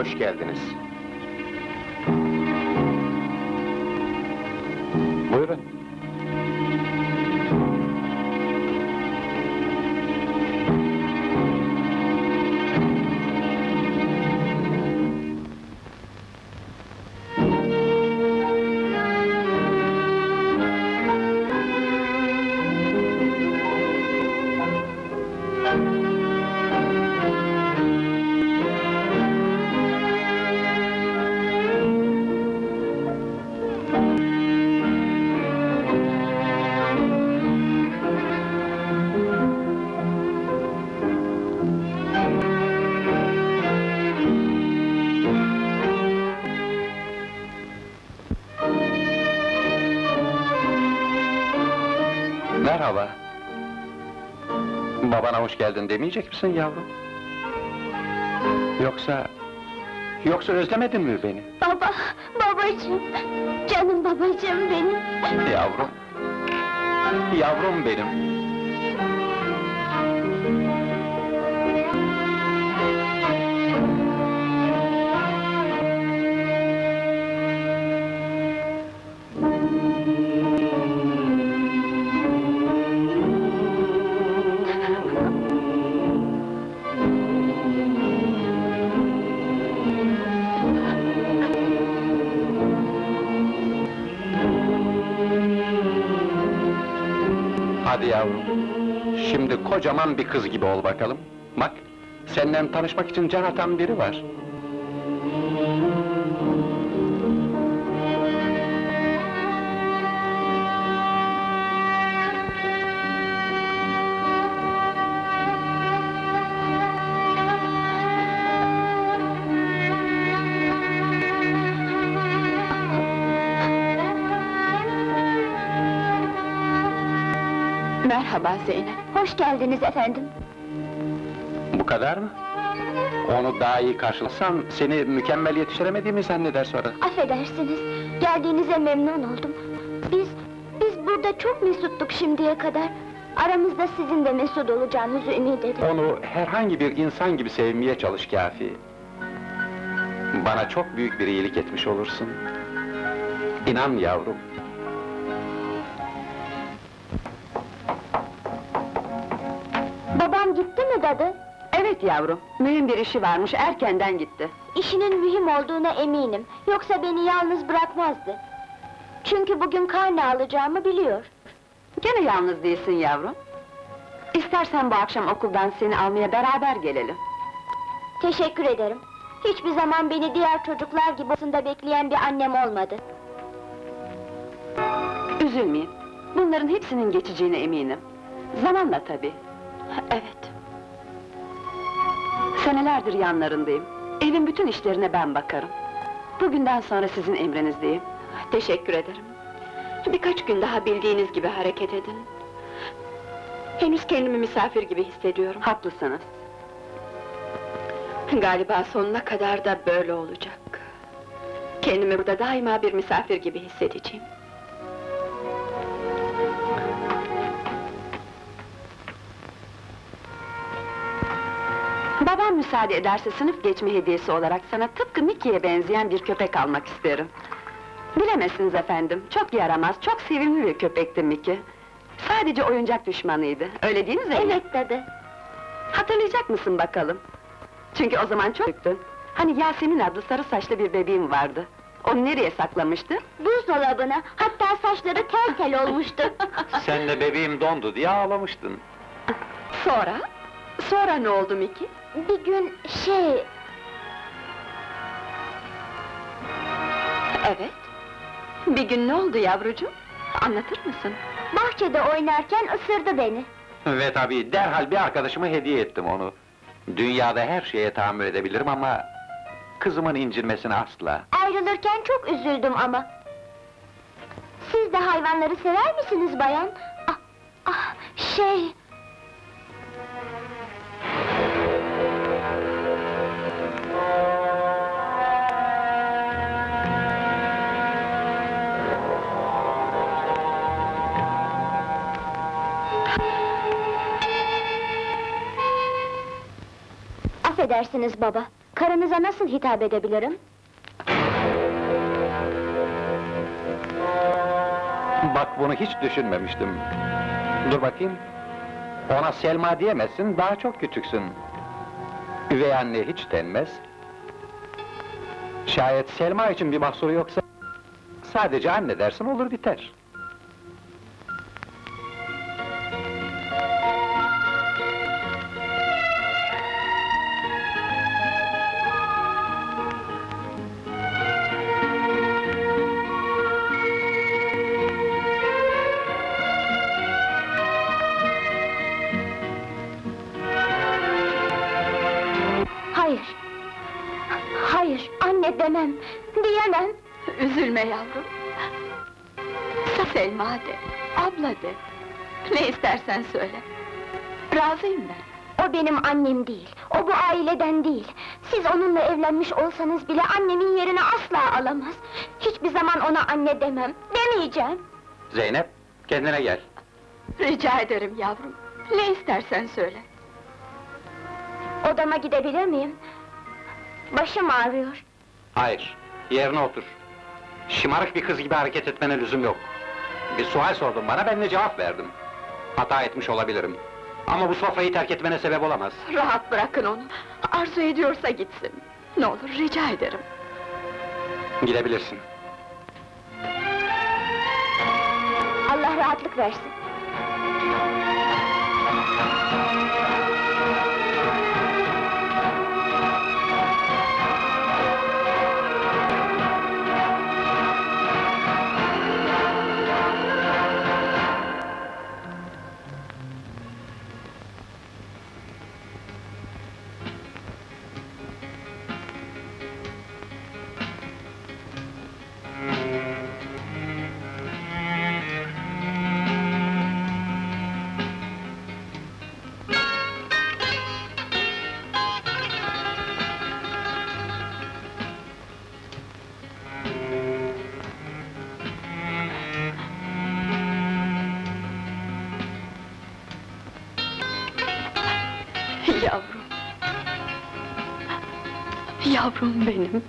Hoş geldiniz. Merhaba. Babana hoş geldin demeyecek misin yavrum? Yoksa... Yoksa özlemedin mi beni? Baba, babacığım, canım babacığım benim. Yavrum. Yavrum benim. Yavrum. Şimdi kocaman bir kız gibi ol bakalım. Bak, seninle tanışmak için can atan biri var. Merhaba Zeynep. Hoş geldiniz efendim. Bu kadar mı? Onu daha iyi karşılasan, seni mükemmel yetiştiremediğimi zanneder sonra. Affedersiniz, geldiğinize memnun oldum. Biz, biz burada çok mesuttuk şimdiye kadar. Aramızda sizin de mesut olacağınızı ümit ederim. Onu herhangi bir insan gibi sevmeye çalış Kafi. Bana çok büyük bir iyilik etmiş olursun. İnan yavrum. Babam gitti mi dadı? Evet yavrum, mühim bir işi varmış, erkenden gitti. İşinin mühim olduğuna eminim. Yoksa beni yalnız bırakmazdı. Çünkü bugün karne alacağımı biliyor. Gene yalnız değilsin yavrum. İstersen bu akşam okuldan seni almaya beraber gelelim. Teşekkür ederim. Hiçbir zaman beni diğer çocuklar gibi odasında bekleyen bir annem olmadı. Üzülmeyin, bunların hepsinin geçeceğine eminim. Zamanla tabii. Evet. Senelerdir yanlarındayım. Evin bütün işlerine ben bakarım. Bugünden sonra sizin emrinizdeyim. Teşekkür ederim. Birkaç gün daha bildiğiniz gibi hareket edin. Henüz kendimi misafir gibi hissediyorum. Haklısınız. Galiba sonuna kadar da böyle olacak. Kendimi burada daima bir misafir gibi hissedeceğim. Babam müsaade ederse sınıf geçme hediyesi olarak sana tıpkı Mickey'e benzeyen bir köpek almak isterim. Bilemezsiniz efendim, çok yaramaz, çok sevimli bir köpekti Mickey. Sadece oyuncak düşmanıydı, öyle değil mi Zeynep? Evet dadı. Hatırlayacak mısın bakalım? Çünkü o zaman çok küçüktün. Hani Yasemin adlı sarı saçlı bir bebeğim vardı. Onu nereye saklamıştı? Buzdolabına, hatta saçları tel tel olmuştu. Sen de bebeğim dondu diye ağlamıştın. Sonra? Sonra ne oldu Mickey? Bir gün şey... Evet. Bir gün ne oldu yavrucuğum? Anlatır mısın? Bahçede oynarken ısırdı beni. Ve tabii derhal bir arkadaşıma hediye ettim onu. Dünyada her şeye tahammül edebilirim ama... ...kızımın incinmesine asla. Ayrılırken çok üzüldüm ama. Siz de hayvanları sever misiniz bayan? Ah, ah, şey... Affedersiniz baba. Karınıza nasıl hitap edebilirim? Bak bunu hiç düşünmemiştim. Dur bakayım. Ona Selma diyemezsin, daha çok küçüksün. Üvey anne hiç denmez. Şayet Selma için bir mahsuru yoksa... ...sadece anne dersin olur biter. Demem, diyemem. Üzülme yavrum. Selma de, abla de. Ne istersen söyle. Razıyım ben. O benim annem değil, o bu aileden değil. Siz onunla evlenmiş olsanız bile annemin yerini asla alamaz. Hiçbir zaman ona anne demem, demeyeceğim. Zeynep, kendine gel. Rica ederim yavrum. Ne istersen söyle. Odama gidebilir miyim? Başım ağrıyor. Hayır, yerine otur. Şımarık bir kız gibi hareket etmene lüzum yok. Bir sual sordun bana, ben de cevap verdim. Hata etmiş olabilirim. Ama bu sofrayı terk etmene sebep olamaz. Rahat bırakın onu. Arzu ediyorsa gitsin. Ne olur rica ederim. Gidebilirsin. Allah rahatlık versin. Yavrum benim.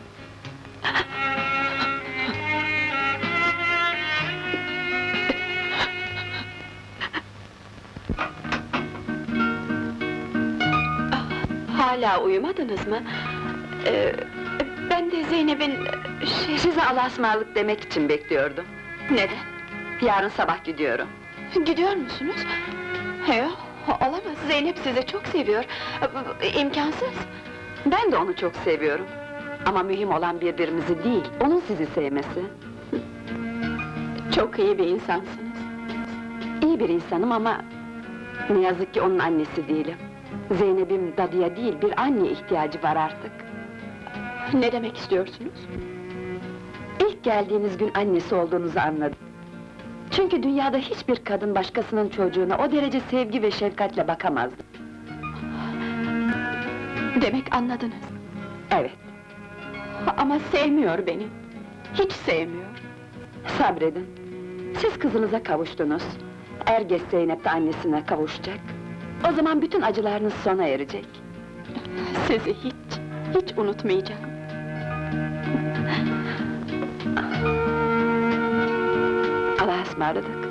Hala uyumadınız mı? Ee, ben de Zeynep'in... Şey, size Allah'a demek için bekliyordum. Neden? Yarın sabah gidiyorum. Gidiyor musunuz? Yok, olamaz. Zeynep sizi çok seviyor. İmkansız. Ben de onu çok seviyorum. Ama mühim olan birbirimizi değil, onun sizi sevmesi. Çok iyi bir insansınız. İyi bir insanım ama... ...ne yazık ki onun annesi değilim. Zeynep'im dadıya değil, bir anne ihtiyacı var artık. Ne demek istiyorsunuz? İlk geldiğiniz gün annesi olduğunuzu anladım. Çünkü dünyada hiçbir kadın başkasının çocuğuna o derece sevgi ve şefkatle bakamazdı. Demek anladınız. Evet. Ama sevmiyor beni. Hiç sevmiyor. Sabredin. Siz kızınıza kavuştunuz. Er geç Zeynep de annesine kavuşacak. O zaman bütün acılarınız sona erecek. Sizi hiç, hiç unutmayacağım. Allah'a ısmarladık.